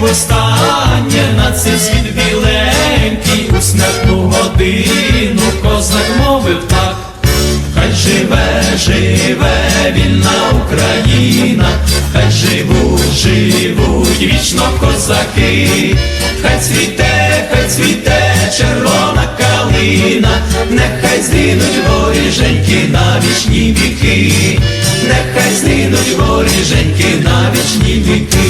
востаннє на цей світ біленький, у смертну годину козак мовив так. Хай живе, живе вільна Україна, хай живуть, живуть вічно козаки, хай цвіте, хай цвіте червона калина, нехай згинуть воріженьки на вічні віки, нехай згинуть воріженьки на вічні віки.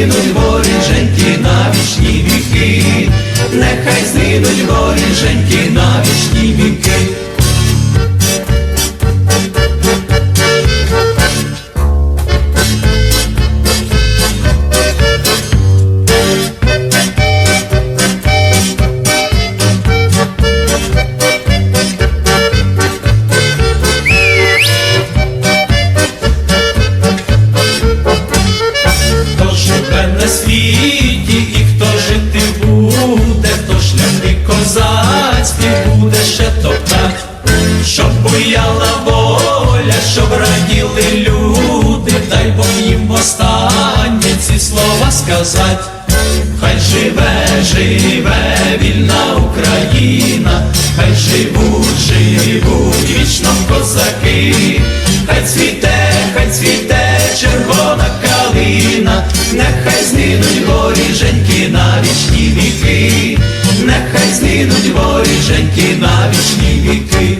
згинуть воріженьки на вічні віки, нехай згинуть воріженьки на вічні віки. Буяла воля, щоб раділи люди, дай Бог їм останнє ці слова сказать. Хай живе, живе вільна Україна, хай живуть, живуть вічно козаки, хай цвіте, хай цвіте червона калина, нехай згинуть воріженьки на вічні віки, нехай згинуть воріженьки на вічні віки.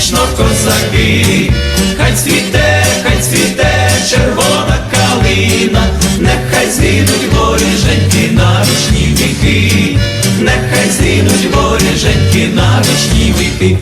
вічно козаки, хай цвіте, хай цвіте червона калина, нехай зрінуть горі женьки на вічні віки, нехай зрінуть горі женьки на вічні віки.